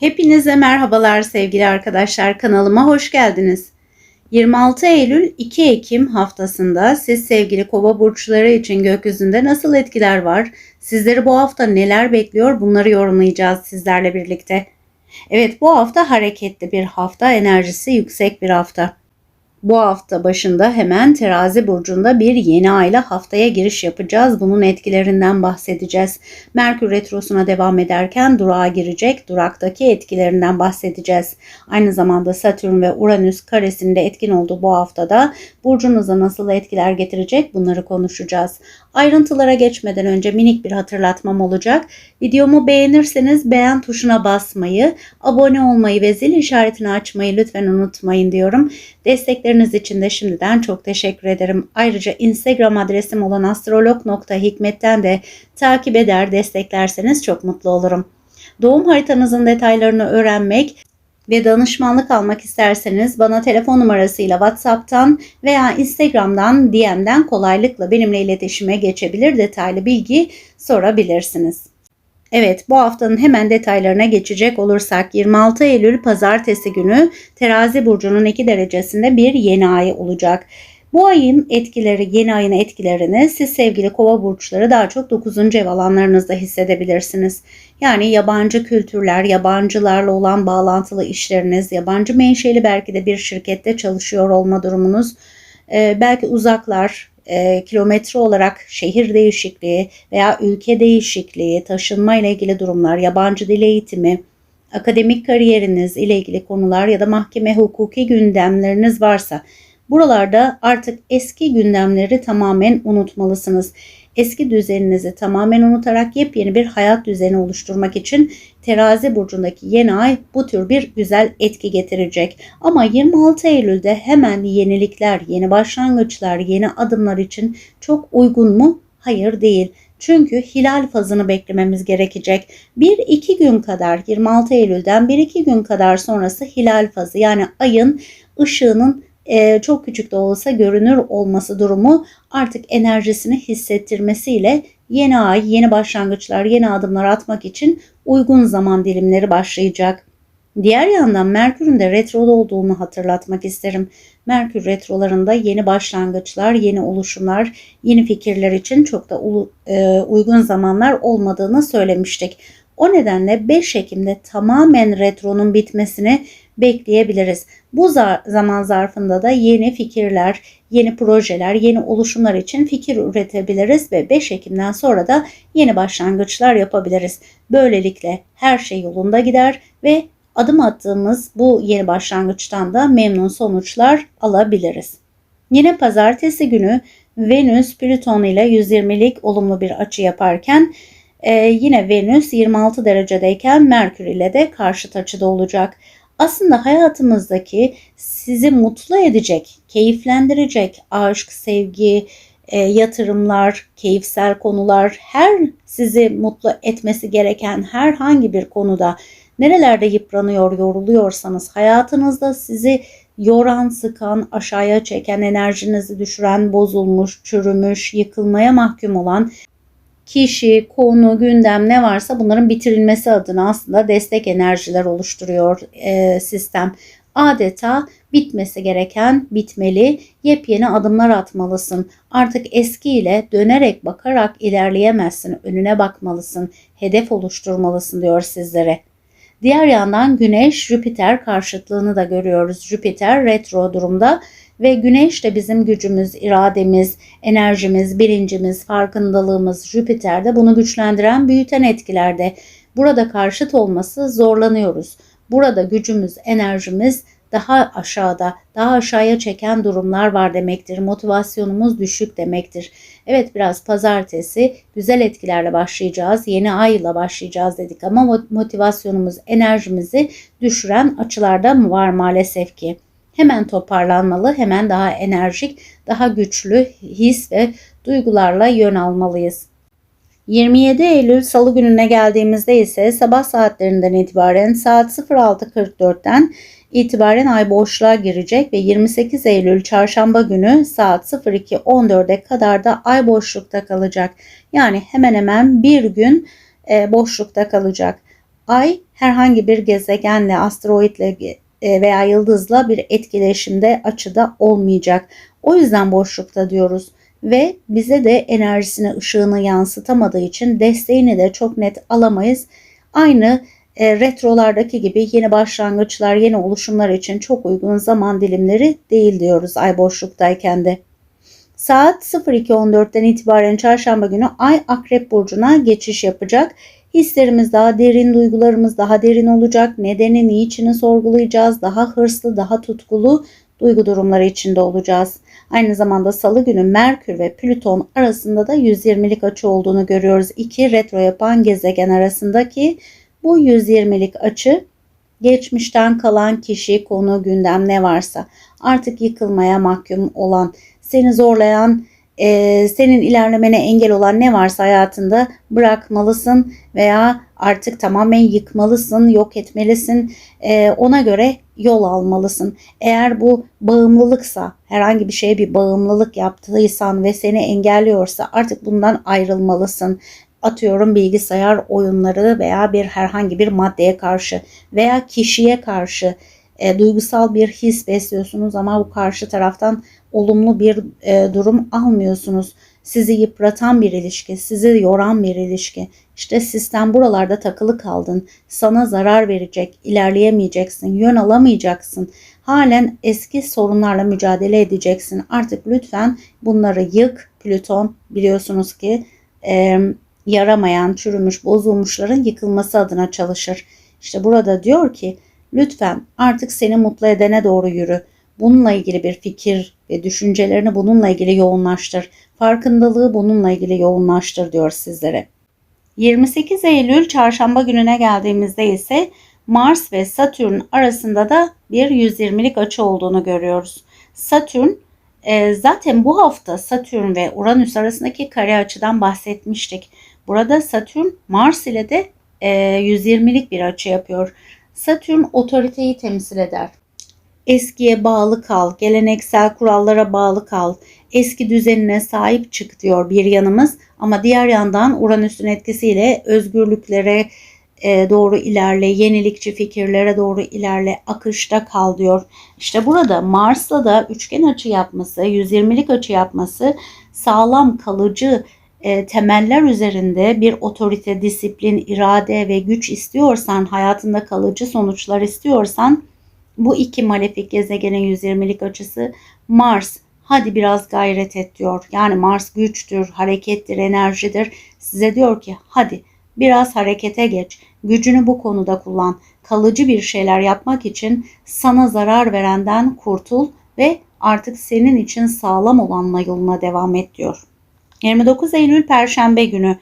Hepinize merhabalar sevgili arkadaşlar kanalıma hoş geldiniz. 26 Eylül 2 Ekim haftasında siz sevgili kova burçları için gökyüzünde nasıl etkiler var? Sizleri bu hafta neler bekliyor? Bunları yorumlayacağız sizlerle birlikte. Evet bu hafta hareketli bir hafta, enerjisi yüksek bir hafta. Bu hafta başında hemen terazi burcunda bir yeni ayla haftaya giriş yapacağız. Bunun etkilerinden bahsedeceğiz. Merkür Retrosu'na devam ederken durağa girecek. Duraktaki etkilerinden bahsedeceğiz. Aynı zamanda Satürn ve Uranüs karesinde etkin olduğu bu haftada burcunuza nasıl etkiler getirecek bunları konuşacağız. Ayrıntılara geçmeden önce minik bir hatırlatmam olacak. Videomu beğenirseniz beğen tuşuna basmayı, abone olmayı ve zil işaretini açmayı lütfen unutmayın diyorum. Destekleriniz için de şimdiden çok teşekkür ederim. Ayrıca Instagram adresim olan astrolog.hikmet'ten de takip eder desteklerseniz çok mutlu olurum. Doğum haritanızın detaylarını öğrenmek ve danışmanlık almak isterseniz bana telefon numarasıyla WhatsApp'tan veya Instagram'dan DM'den kolaylıkla benimle iletişime geçebilir detaylı bilgi sorabilirsiniz. Evet bu haftanın hemen detaylarına geçecek olursak 26 Eylül pazartesi günü terazi burcunun 2 derecesinde bir yeni ay olacak. Bu ayın etkileri, yeni ayın etkilerini siz sevgili kova burçları daha çok 9. ev alanlarınızda hissedebilirsiniz. Yani yabancı kültürler, yabancılarla olan bağlantılı işleriniz, yabancı menşeli belki de bir şirkette çalışıyor olma durumunuz, e, belki uzaklar, e, kilometre olarak şehir değişikliği veya ülke değişikliği, taşınma ile ilgili durumlar, yabancı dil eğitimi, akademik kariyeriniz ile ilgili konular ya da mahkeme hukuki gündemleriniz varsa buralarda artık eski gündemleri tamamen unutmalısınız. Eski düzeninizi tamamen unutarak yepyeni bir hayat düzeni oluşturmak için terazi burcundaki yeni ay bu tür bir güzel etki getirecek. Ama 26 Eylül'de hemen yenilikler, yeni başlangıçlar, yeni adımlar için çok uygun mu? Hayır değil. Çünkü hilal fazını beklememiz gerekecek. 1-2 gün kadar 26 Eylül'den 1-2 gün kadar sonrası hilal fazı yani ayın ışığının e, çok küçük de olsa görünür olması durumu artık enerjisini hissettirmesiyle yeni ay, yeni başlangıçlar, yeni adımlar atmak için uygun zaman dilimleri başlayacak. Diğer yandan Merkür'ün de retroda olduğunu hatırlatmak isterim. Merkür retrolarında yeni başlangıçlar, yeni oluşumlar, yeni fikirler için çok da e, uygun zamanlar olmadığını söylemiştik. O nedenle 5 Ekim'de tamamen retronun bitmesini bekleyebiliriz. Bu zaman zarfında da yeni fikirler, yeni projeler, yeni oluşumlar için fikir üretebiliriz ve 5 Ekim'den sonra da yeni başlangıçlar yapabiliriz. Böylelikle her şey yolunda gider ve adım attığımız bu yeni başlangıçtan da memnun sonuçlar alabiliriz. Yine pazartesi günü Venüs Plüton ile 120'lik olumlu bir açı yaparken e, yine Venüs 26 derecedeyken Merkür ile de karşıt açıda olacak aslında hayatımızdaki sizi mutlu edecek, keyiflendirecek aşk, sevgi, e, yatırımlar, keyifsel konular, her sizi mutlu etmesi gereken herhangi bir konuda nerelerde yıpranıyor, yoruluyorsanız hayatınızda sizi yoran, sıkan, aşağıya çeken, enerjinizi düşüren, bozulmuş, çürümüş, yıkılmaya mahkum olan kişi, konu, gündem ne varsa bunların bitirilmesi adına aslında destek enerjiler oluşturuyor e, sistem. Adeta bitmesi gereken bitmeli, yepyeni adımlar atmalısın. Artık eskiyle dönerek bakarak ilerleyemezsin, önüne bakmalısın, hedef oluşturmalısın diyor sizlere. Diğer yandan Güneş Jüpiter karşıtlığını da görüyoruz. Jüpiter retro durumda ve güneş de bizim gücümüz, irademiz, enerjimiz, bilincimiz, farkındalığımız Jüpiter'de bunu güçlendiren, büyüten etkilerde. Burada karşıt olması zorlanıyoruz. Burada gücümüz, enerjimiz daha aşağıda, daha aşağıya çeken durumlar var demektir. Motivasyonumuz düşük demektir. Evet biraz pazartesi güzel etkilerle başlayacağız. Yeni ayla başlayacağız dedik ama motivasyonumuz, enerjimizi düşüren açılarda var maalesef ki hemen toparlanmalı, hemen daha enerjik, daha güçlü his ve duygularla yön almalıyız. 27 Eylül Salı gününe geldiğimizde ise sabah saatlerinden itibaren saat 06.44'ten itibaren ay boşluğa girecek ve 28 Eylül çarşamba günü saat 02.14'e kadar da ay boşlukta kalacak. Yani hemen hemen bir gün e, boşlukta kalacak. Ay herhangi bir gezegenle, asteroitle e, veya yıldızla bir etkileşimde açıda olmayacak. O yüzden boşlukta diyoruz ve bize de enerjisini, ışığını yansıtamadığı için desteğini de çok net alamayız. Aynı e, retrolardaki gibi yeni başlangıçlar, yeni oluşumlar için çok uygun zaman dilimleri değil diyoruz ay boşluktayken de. Saat 02.14'ten itibaren çarşamba günü Ay Akrep Burcu'na geçiş yapacak. Hislerimiz daha derin, duygularımız daha derin olacak. Nedeni, niçini sorgulayacağız. Daha hırslı, daha tutkulu duygu durumları içinde olacağız. Aynı zamanda salı günü Merkür ve Plüton arasında da 120'lik açı olduğunu görüyoruz. İki retro yapan gezegen arasındaki bu 120'lik açı geçmişten kalan kişi, konu, gündem ne varsa artık yıkılmaya mahkum olan, seni zorlayan, e, senin ilerlemene engel olan ne varsa hayatında bırakmalısın veya artık tamamen yıkmalısın, yok etmelisin. E, ona göre yol almalısın. Eğer bu bağımlılıksa, herhangi bir şeye bir bağımlılık yaptıysan ve seni engelliyorsa artık bundan ayrılmalısın atıyorum bilgisayar oyunları veya bir herhangi bir maddeye karşı veya kişiye karşı e, duygusal bir his besliyorsunuz ama bu karşı taraftan olumlu bir e, durum almıyorsunuz. Sizi yıpratan bir ilişki, sizi yoran bir ilişki. İşte sistem buralarda takılı kaldın. Sana zarar verecek, ilerleyemeyeceksin, yön alamayacaksın. Halen eski sorunlarla mücadele edeceksin. Artık lütfen bunları yık. Plüton biliyorsunuz ki e, yaramayan, çürümüş, bozulmuşların yıkılması adına çalışır. İşte burada diyor ki lütfen artık seni mutlu edene doğru yürü. Bununla ilgili bir fikir ve düşüncelerini bununla ilgili yoğunlaştır. Farkındalığı bununla ilgili yoğunlaştır diyor sizlere. 28 Eylül çarşamba gününe geldiğimizde ise Mars ve Satürn arasında da bir 120'lik açı olduğunu görüyoruz. Satürn e, zaten bu hafta Satürn ve Uranüs arasındaki kare açıdan bahsetmiştik. Burada Satürn Mars ile de e, 120'lik bir açı yapıyor. Satürn otoriteyi temsil eder. Eskiye bağlı kal, geleneksel kurallara bağlı kal, eski düzenine sahip çık diyor bir yanımız. Ama diğer yandan Uranüs'ün etkisiyle özgürlüklere e, doğru ilerle, yenilikçi fikirlere doğru ilerle, akışta kal diyor. İşte burada Mars'la da üçgen açı yapması, 120'lik açı yapması sağlam, kalıcı, e, temeller üzerinde bir otorite, disiplin, irade ve güç istiyorsan, hayatında kalıcı sonuçlar istiyorsan bu iki malefik gezegenin 120'lik açısı Mars hadi biraz gayret et diyor. Yani Mars güçtür, harekettir, enerjidir. Size diyor ki hadi biraz harekete geç. Gücünü bu konuda kullan. Kalıcı bir şeyler yapmak için sana zarar verenden kurtul ve artık senin için sağlam olanla yoluna devam et diyor. 29 Eylül Perşembe günü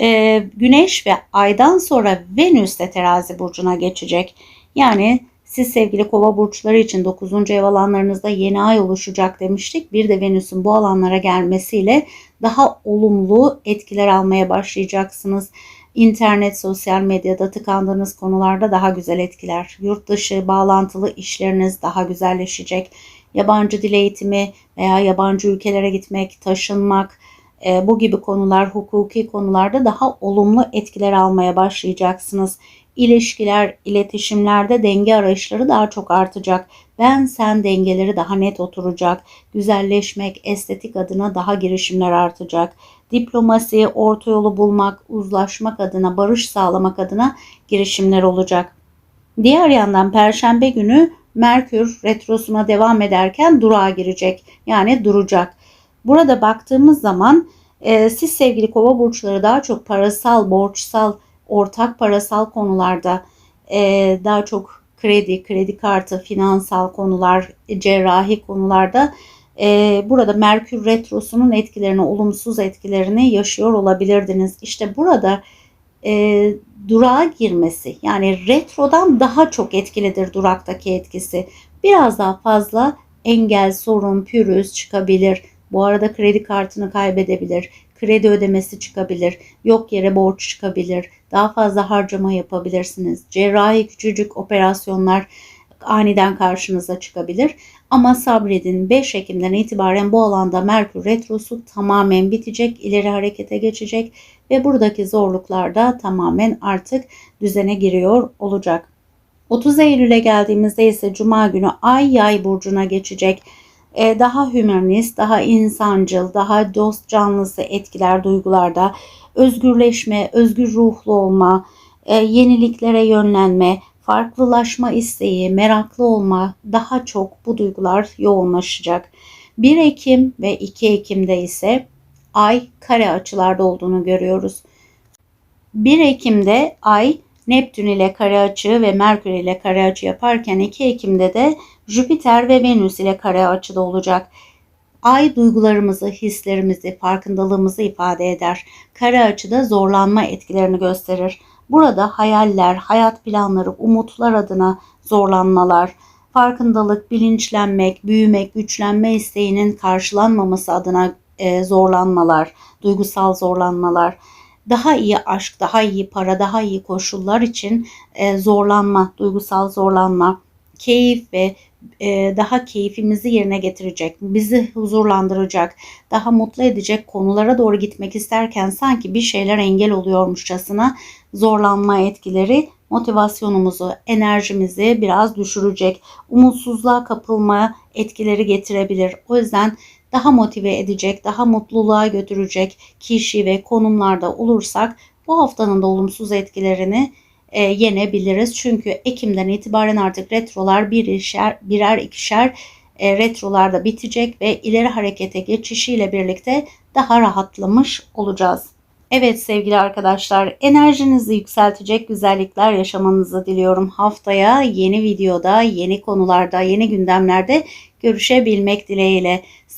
e, Güneş ve Ay'dan sonra Venüs de terazi burcuna geçecek. Yani siz sevgili kova burçları için 9. ev alanlarınızda yeni ay oluşacak demiştik. Bir de Venüs'ün bu alanlara gelmesiyle daha olumlu etkiler almaya başlayacaksınız. İnternet, sosyal medyada tıkandığınız konularda daha güzel etkiler. Yurt dışı bağlantılı işleriniz daha güzelleşecek. Yabancı dil eğitimi veya yabancı ülkelere gitmek, taşınmak, e, bu gibi konular, hukuki konularda daha olumlu etkiler almaya başlayacaksınız. İlişkiler, iletişimlerde denge arayışları daha çok artacak. Ben sen dengeleri daha net oturacak. Güzelleşmek, estetik adına daha girişimler artacak. Diplomasi, orta yolu bulmak, uzlaşmak adına, barış sağlamak adına girişimler olacak. Diğer yandan perşembe günü Merkür retrosuna devam ederken durağa girecek. Yani duracak. Burada baktığımız zaman e, siz sevgili kova burçları daha çok parasal, borçsal, ortak parasal konularda e, daha çok kredi, kredi kartı, finansal konular, cerrahi konularda e, burada Merkür Retrosu'nun etkilerini, olumsuz etkilerini yaşıyor olabilirdiniz. İşte burada e, durağa girmesi yani retrodan daha çok etkilidir duraktaki etkisi. Biraz daha fazla engel, sorun, pürüz çıkabilir. Bu arada kredi kartını kaybedebilir, kredi ödemesi çıkabilir, yok yere borç çıkabilir, daha fazla harcama yapabilirsiniz. Cerrahi küçücük operasyonlar, aniden karşınıza çıkabilir. Ama sabredin 5 Ekim'den itibaren bu alanda Merkür Retrosu tamamen bitecek, ileri harekete geçecek ve buradaki zorluklar da tamamen artık düzene giriyor olacak. 30 Eylül'e geldiğimizde ise Cuma günü Ay Yay burcuna geçecek. Ee, daha hümanist, daha insancıl, daha dost canlısı etkiler duygularda. Özgürleşme, özgür ruhlu olma, e, yeniliklere yönlenme, farklılaşma isteği, meraklı olma daha çok bu duygular yoğunlaşacak. 1 Ekim ve 2 Ekim'de ise Ay kare açılarda olduğunu görüyoruz. 1 Ekim'de Ay Neptün ile kare açı ve Merkür ile kare açı yaparken 2 Ekim'de de Jüpiter ve Venüs ile kare açıda olacak. Ay duygularımızı, hislerimizi, farkındalığımızı ifade eder. Kare açıda zorlanma etkilerini gösterir. Burada hayaller, hayat planları, umutlar adına zorlanmalar, farkındalık, bilinçlenmek, büyümek, güçlenme isteğinin karşılanmaması adına e, zorlanmalar, duygusal zorlanmalar, daha iyi aşk, daha iyi para, daha iyi koşullar için e, zorlanma, duygusal zorlanma, keyif ve e, daha keyfimizi yerine getirecek, bizi huzurlandıracak, daha mutlu edecek konulara doğru gitmek isterken sanki bir şeyler engel oluyormuşçasına zorlanma etkileri motivasyonumuzu, enerjimizi biraz düşürecek. Umutsuzluğa kapılma etkileri getirebilir. O yüzden daha motive edecek, daha mutluluğa götürecek kişi ve konumlarda olursak bu haftanın da olumsuz etkilerini e, yenebiliriz. Çünkü Ekim'den itibaren artık retrolar birişer, birer ikişer e, retrolarda bitecek ve ileri harekete geçişiyle birlikte daha rahatlamış olacağız. Evet sevgili arkadaşlar enerjinizi yükseltecek güzellikler yaşamanızı diliyorum. Haftaya yeni videoda, yeni konularda, yeni gündemlerde görüşebilmek dileğiyle.